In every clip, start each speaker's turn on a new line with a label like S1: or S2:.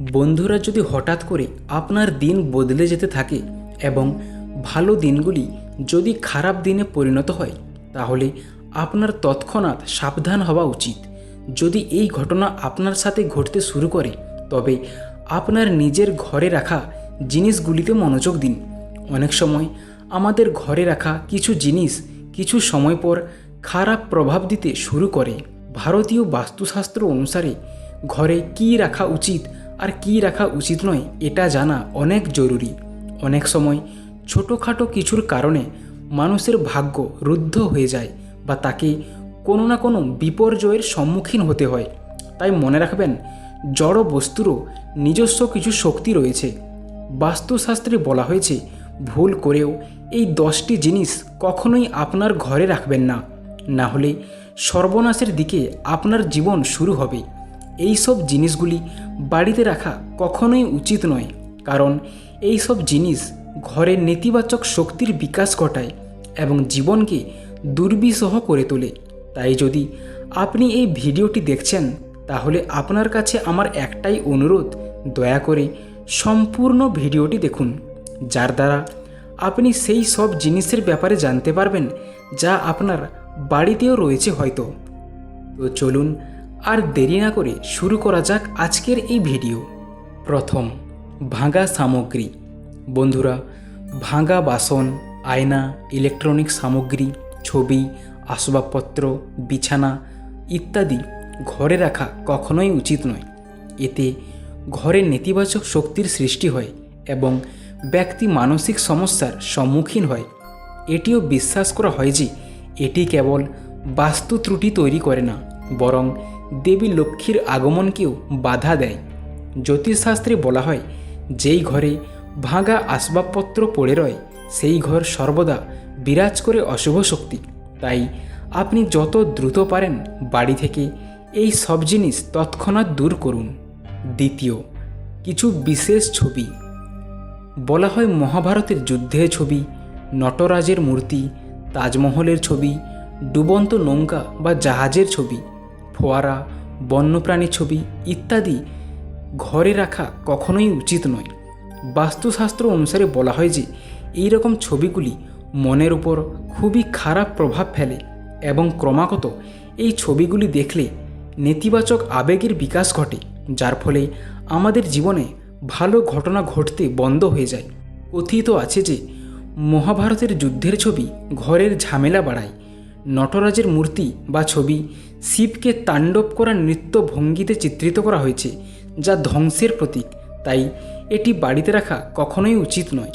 S1: বন্ধুরা যদি হঠাৎ করে আপনার দিন বদলে যেতে থাকে এবং ভালো দিনগুলি যদি খারাপ দিনে পরিণত হয়, তাহলে আপনার তৎক্ষণাৎ সাবধান হওয়া উচিত। যদি এই ঘটনা আপনার সাথে ঘটতে শুরু করে, তবে আপনার নিজের ঘরে রাখা জিনিসগুলিতে মনোযোগ দিন। অনেক সময় আমাদের ঘরে রাখা কিছু জিনিস কিছু সময় পর খারাপ প্রভাব দিতে শুরু করে। ভারতীয় বাস্তুশাস্ত্র অনুসারে ঘরে কী রাখা উচিত আর কী রাখা উচিত নয়, এটা জানা অনেক জরুরি। অনেক সময় ছোটোখাটো কিছুর কারণে মানুষের ভাগ্য রুদ্ধ হয়ে যায় বা তাকে কোনো না কোনো বিপর্যয়ের সম্মুখীন হতে হয়। তাই মনে রাখবেন, জড় বস্তুরও নিজস্ব কিছু শক্তি রয়েছে। বাস্তুশাস্ত্রে বলা হয়েছে, ভুল করেও এই দশটি জিনিস কখনোই আপনার ঘরে রাখবেন না। না হলে সর্বনাশের দিকে আপনার জীবন শুরু হবে। এই সব জিনিসগুলি বাড়িতে রাখা কখনোই উচিত নয়, কারণ এই সব জিনিস ঘরের নেতিবাচক শক্তির বিকাশ ঘটায় এবং জীবনকে দুর্বিষহ করে তোলে। তাই যদি আপনি এই ভিডিওটি দেখছেন, তাহলে আপনার কাছে আমার একটাই অনুরোধ, দয়া করে সম্পূর্ণ ভিডিওটি দেখুন, যার দ্বারা আপনি সেই সব জিনিসের ব্যাপারে জানতে পারবেন, যা আপনার বাড়িতেও রয়েছে হয়তো। তো চলুন আর দেরি না করে শুরু করা যাক আজকের এই ভিডিও। প্রথম, ভাঙা সামগ্রী। বন্ধুরা, ভাঙা বাসন, আয়না, ইলেকট্রনিক সামগ্রী, ছবি, আসবাবপত্র, বিছানা ইত্যাদি ঘরে রাখা কখনোই উচিত নয়। এতে ঘরে নেতিবাচক শক্তির সৃষ্টি হয় এবং ব্যক্তি মানসিক সমস্যার সম্মুখীন হয়। এটিও বিশ্বাস করা হয় যে এটি কেবল বাস্তু ত্রুটি তৈরি করে না, বরং দেবী লক্ষ্মীর আগমনকেও বাধা দেয়। জ্যোতিষশাস্ত্রে বলা হয়, যেই ঘরে ভাঙা আসবাবপত্র পড়ে রয়, সেই ঘর সর্বদা বিরাজ করে অশুভ শক্তি। তাই আপনি যত দ্রুত পারেন বাড়ি থেকে এই সব জিনিস তৎক্ষণাৎ দূর করুন। দ্বিতীয়, কিছু বিশেষ ছবি। বলা হয় মহাভারতের যুদ্ধের ছবি, নটরাজের মূর্তি, তাজমহলের ছবি, ডুবন্ত নৌকা বা জাহাজের ছবি। ফোয়ারা বন্যপ্রাণীর ছবি ইত্যাদি ঘরে রাখা কখনোই উচিত নয়। বাস্তুশাস্ত্র অনুসারে বলা হয় যে এই রকম ছবিগুলি মনের উপর খুবই খারাপ প্রভাব ফেলে এবং ক্রমাগত এই ছবিগুলি দেখলে নেতিবাচক আবেগের বিকাশ ঘটে, যার ফলে আমাদের জীবনে ভালো ঘটনা ঘটতে বন্ধ হয়ে যায়। কথিত আছে যে, মহাভারতের যুদ্ধের ছবি ঘরের ঝামেলা বাড়ায় নটরাজের মূর্তি বা ছবি শিবকে তাণ্ডব করা নৃত্য ভঙ্গিতে চিত্রিত করা হয়েছে, যা ধ্বংসের প্রতীক। তাই এটি বাড়িতে রাখা কখনোই উচিত নয়।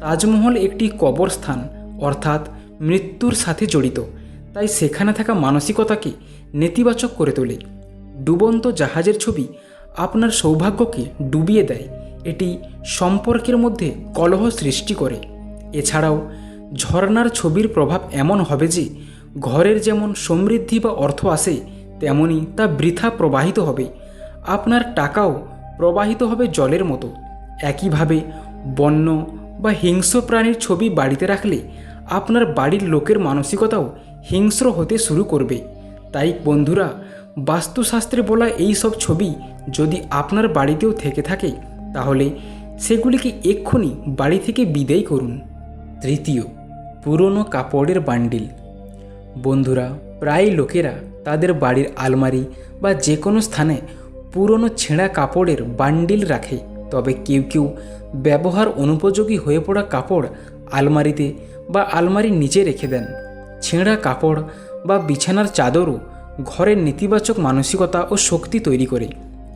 S1: তাজমহল একটি কবরস্থান, অর্থাৎ মৃত্যুর সাথে জড়িত। তাই সেখানে থাকা মানসিকতাকে নেতিবাচক করে তোলে। ডুবন্ত জাহাজের ছবি আপনার সৌভাগ্যকে ডুবিয়ে দেয়। এটি সম্পর্কের মধ্যে কলহ সৃষ্টি করে। এছাড়াও ঝর্নার ছবির প্রভাব এমন হবে যে ঘরের যেমন সমৃদ্ধি বা অর্থ আসে তেমনি তা বৃথা প্রবাহিত হবে। আপনার টাকাও প্রবাহিত হবে জলের মতো। একইভাবে বন্য বা হিংস্র প্রাণীর ছবি বাড়িতে রাখলে আপনার বাড়ির লোকের মানসিকতাও হিংস্র হতে শুরু করবে। তাই বন্ধুরা, বাস্তুশাস্ত্রে বলা এই সব ছবি যদি আপনার বাড়িতেও থেকে থাকে, তাহলে সেগুলিকে এক্ষুনি বাড়ি থেকে বিদায় করুন। তৃতীয়, পুরনো কাপড়ের বান্ডিল। বন্ধুরা প্রায় লোকেরা তাদের বাড়ির আলমারি বা যে কোনো স্থানে পুরনো ছেঁড়া কাপড়ের বান্ডিল রাখে। তবে কেউ কেউ ব্যবহার অনুপযোগী হয়ে পড়া কাপড় আলমারিতে বা আলমারির নিচে রেখে দেন। ছেঁড়া কাপড় বা বিছানার চাদরও ঘরের নেতিবাচক মানসিকতা ও শক্তি তৈরি করে।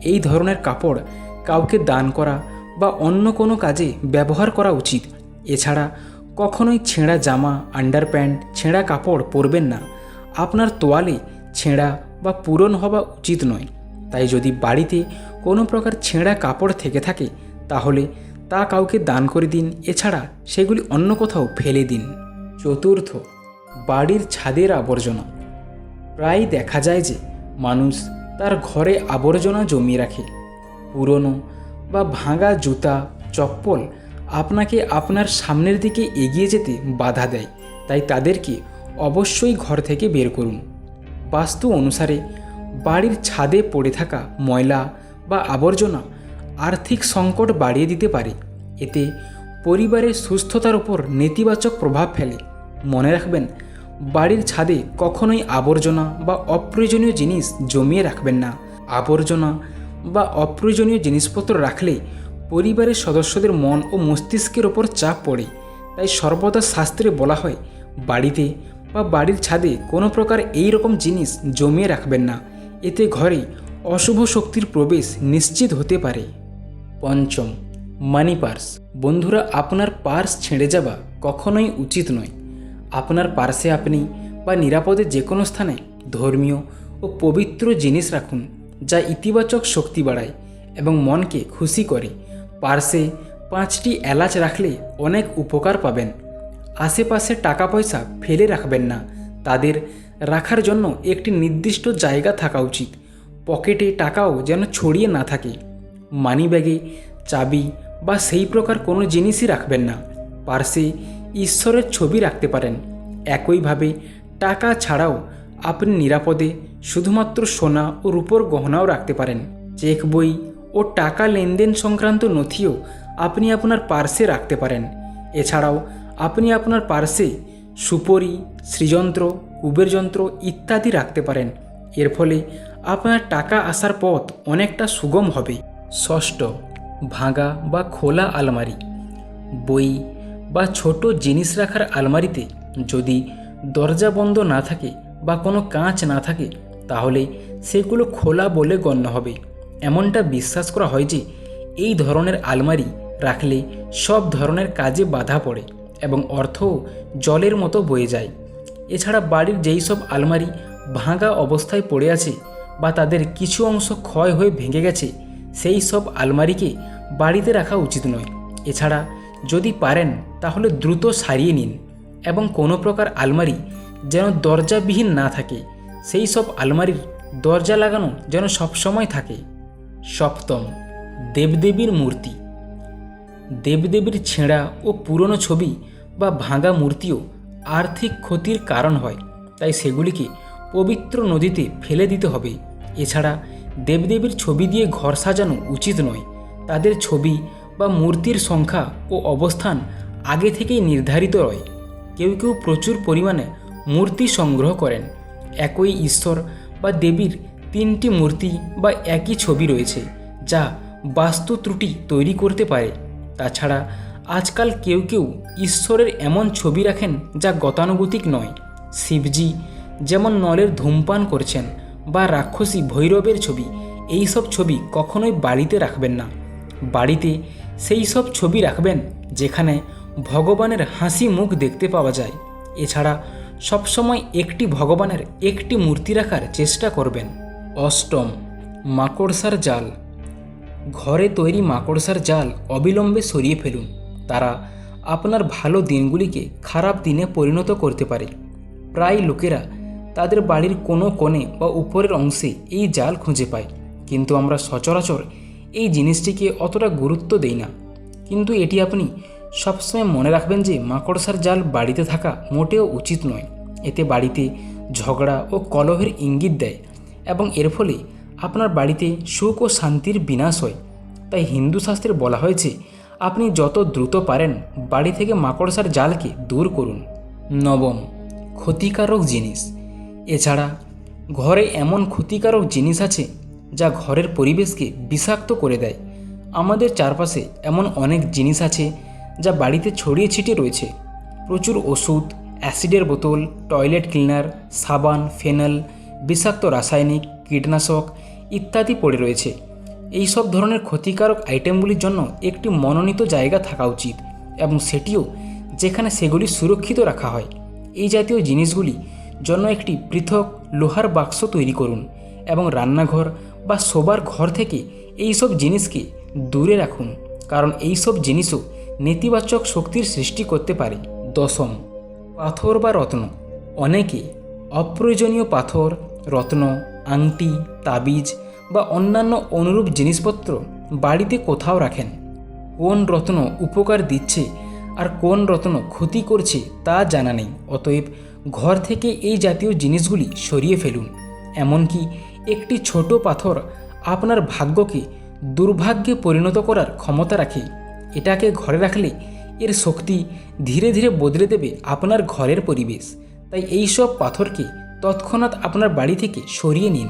S1: এই ধরনের কাপড় কাউকে দান করা বা অন্য কোনো কাজে ব্যবহার করা উচিত। এছাড়া কখনোই ছেঁড়া জামা আন্ডারপ্যান্ট ছেঁড়া কাপড় পরবেন না। আপনার তোয়ালে ছেঁড়া বা পূরণ হওয়া উচিত নয়। তাই যদি বাড়িতে কোনো প্রকার ছেঁড়া কাপড় থেকে থাকে, তাহলে তা কাউকে দান করে দিন। এছাড়া সেগুলি অন্য কোথাও ফেলে দিন। চতুর্থ, বাড়ির ছাদের আবর্জনা। প্রায় দেখা যায় যে মানুষ তার ঘরে আবর্জনা জমিয়ে রাখে। পুরনো বা ভাঙা জুতা, চপ্পল আপনাকে আপনার সামনের দিকে এগিয়ে যেতে বাধা দেয়। তাই তাদেরকে অবশ্যই ঘর থেকে বের করুন। বাস্তু অনুসারে, বাড়ির ছাদে পড়ে থাকা ময়লা বা আবর্জনা আর্থিক সংকট বাড়িয়ে দিতে পারে। এতে পরিবারের সুস্থতার উপর নেতিবাচক প্রভাব ফেলে। মনে রাখবেন, বাড়ির ছাদে কখনোই আবর্জনা বা অপ্রয়োজনীয় জিনিস জমিয়ে রাখবেন না। আবর্জনা বা অপ্রয়োজনীয় জিনিসপত্র রাখলে পরিবারের সদস্যদের মন ও মস্তিষ্কের ওপর চাপ পড়ে। তাই সর্বদা শাস্ত্রে বলা হয়, বাড়িতে বা বাড়ির ছাদে কোনো প্রকার এই রকম জিনিস জমিয়ে রাখবেন না। এতে ঘরে অশুভ শক্তির প্রবেশ নিশ্চিত হতে পারে। পঞ্চম, মানি পার্স। বন্ধুরা, আপনার পার্স ছেড়ে যাওয়া কখনোই উচিত নয়। আপনার পার্সে আপনি বা নিরাপদে যে কোনো স্থানে ধর্মীয় ও পবিত্র জিনিস রাখুন, যা ইতিবাচক শক্তি বাড়ায় এবং মনকে খুশি করে। পার্সে পাঁচটি এলাচ রাখলে অনেক উপকার পাবেন। আশেপাশে টাকা পয়সা ফেলে রাখবেন না। তাদের রাখার জন্য একটি নির্দিষ্ট জায়গা থাকা উচিত। পকেটে টাকাও যেন ছড়িয়ে না থাকে। মানি ব্যাগে, চাবি বা সেই প্রকার কোনো জিনিসই রাখবেন না। পার্সে ঈশ্বরের ছবি রাখতে পারেন। একইভাবে টাকা ছাড়াও আপনি নিরাপদে শুধুমাত্র সোনা ও রূপোর গহনাও রাখতে পারেন। চেক বই ও টাকা লেনদেন সংক্রান্ত নথিও আপনি আপনার পার্সে রাখতে পারেন। এছাড়াও, আপনি আপনার পার্সে সুপরি শ্রীযন্ত্র কুবের যন্ত্র ইত্যাদি রাখতে পারেন। এর ফলে আপনার টাকা আসার পথ অনেকটা সুগম হবে। ষষ্ঠ, ভাঙা বা খোলা আলমারি। বই বা ছোট জিনিস রাখার আলমারিতে যদি দরজা বন্ধ না থাকে বা কোনো কাঁচ না থাকে, তাহলে সেগুলো খোলা বলে গণ্য হবে। এমনটা বিশ্বাস করা হয় যে এই ধরনের আলমারি রাখলে সব ধরনের কাজে বাধা পড়ে এবং অর্থও জলের মতো বয়ে যায়। এছাড়া বাড়ির যেই সব আলমারি ভাঙা অবস্থায় পড়ে আছে বা তাদের কিছু অংশ ক্ষয় হয়ে ভেঙে গেছে, সেই সব আলমারিকে বাড়িতে রাখা উচিত নয়। এছাড়া যদি পারেন, তাহলে দ্রুত সারিয়ে নিন এবং কোনো প্রকার আলমারি যেন দরজাবিহীন না থাকে, সেই সব আলমারির দরজা লাগানো যেন সবসময় থাকে। সপ্তম, দেবদেবীর মূর্তি। দেবদেবীর ছেঁড়া ও পুরনো ছবি বা ভাঙা মূর্তিও আর্থিক ক্ষতির কারণ হয়, তাই সেগুলিকে পবিত্র নদীতে ফেলে দিতে হবে। এছাড়া দেবদেবীর ছবি দিয়ে ঘর সাজানো উচিত নয়। তাদের ছবি বা মূর্তির সংখ্যা ও অবস্থান আগে থেকেই নির্ধারিত রয়। কেউ কেউ প্রচুর পরিমাণে মূর্তি সংগ্রহ করেন। একই ঈশ্বর বা দেবীর তিনটি মূর্তি বা একই ছবি রয়েছে, যা বাস্তু ত্রুটি তৈরি করতে পারে। তাছাড়া আজকাল কেউ কেউ ঈশ্বরের এমন ছবি রাখেন যা গতানুগতিক নয়। শিবজি যেমন নলের ধূমপান করছেন বা রাক্ষসী ভৈরবের ছবি এই সব ছবি কখনোই বাড়িতে রাখবেন না। বাড়িতে সেই সব ছবি রাখবেন যেখানে ভগবানের হাসি মুখ দেখতে পাওয়া যায়। এছাড়া সবসময় একটি ভগবানের একটি মূর্তি রাখার চেষ্টা করবেন। অষ্টম, মাকড়সার জাল। ঘরে তৈরি মাকড়সার জাল অবিলম্বে সরিয়ে ফেলুন। তারা আপনার ভালো দিনগুলিকে খারাপ দিনে পরিণত করতে পারে। প্রায় লোকেরা তাদের বাড়ির কোনো কোণে বা উপরের অংশে এই জাল খুঁজে পায়। কিন্তু আমরা সচরাচর এই জিনিসটিকে অতটা গুরুত্ব দেই না। কিন্তু এটি আপনি সবসময় মনে রাখবেন যে মাকড়সার জাল বাড়িতে থাকা মোটেও উচিত নয়। এতে বাড়িতে ঝগড়া ও কলহের ইঙ্গিত দেয়। এবং এর ফলে আপনার বাড়িতে সুখ ও শান্তির বিনাশ হয়। তাই হিন্দু শাস্ত্রে বলা হয়েছে, আপনি যত দ্রুত পারেন বাড়ি থেকে মাকড়সার জালকে দূর করুন। নবম, ক্ষতিকারক জিনিস। এছাড়া, ঘরে এমন ক্ষতিকারক জিনিস আছে যা ঘরের পরিবেশকে বিষাক্ত করে দেয়। আমাদের চারপাশে এমন অনেক জিনিস আছে যা বাড়িতে ছড়িয়ে ছিটিয়ে রয়েছে। প্রচুর ওষুধ, অ্যাসিডের বোতল, টয়লেট ক্লিনার, সাবান, ফেনাল বিষাক্ত রাসায়নিক, কীটনাশক ইত্যাদি পড়ে রয়েছে। এই সব ধরনের ক্ষতিকারক আইটেমগুলির জন্য একটি মনোনীত জায়গা থাকা উচিত এবং সেটিও যেখানে সেগুলি সুরক্ষিত রাখা হয়। এই জাতীয় জিনিসগুলি জন্য একটি পৃথক লোহার বাক্স তৈরি করুন এবং রান্নাঘর বা শোবার ঘর থেকে এই সব জিনিসকে দূরে রাখুন, কারণ এই সব জিনিসও নেতিবাচক শক্তির সৃষ্টি করতে পারে। দশম, পাথর বা রত্ন। অনেকে অপ্রয়োজনীয় পাথর রত্ন, আংটি, তাবিজ বা অন্যান্য অনুরূপ জিনিসপত্র বাড়িতে কোথাও রাখেন। কোন রত্ন উপকার দিচ্ছে আর কোন রত্ন ক্ষতি করছে তা জানা নেই। অতএব ঘর থেকে এই জাতীয় জিনিসগুলি সরিয়ে ফেলুন। এমনকি একটি ছোট পাথর আপনার ভাগ্যকে দুর্ভাগ্যে পরিণত করার ক্ষমতা রাখে। এটাকে ঘরে রাখলে এর শক্তি ধীরে ধীরে বদলে দেবে আপনার ঘরের পরিবেশ। তাই এই সব পাথরকে তৎক্ষণাৎ আপনার বাড়ি থেকে সরিয়ে নিন।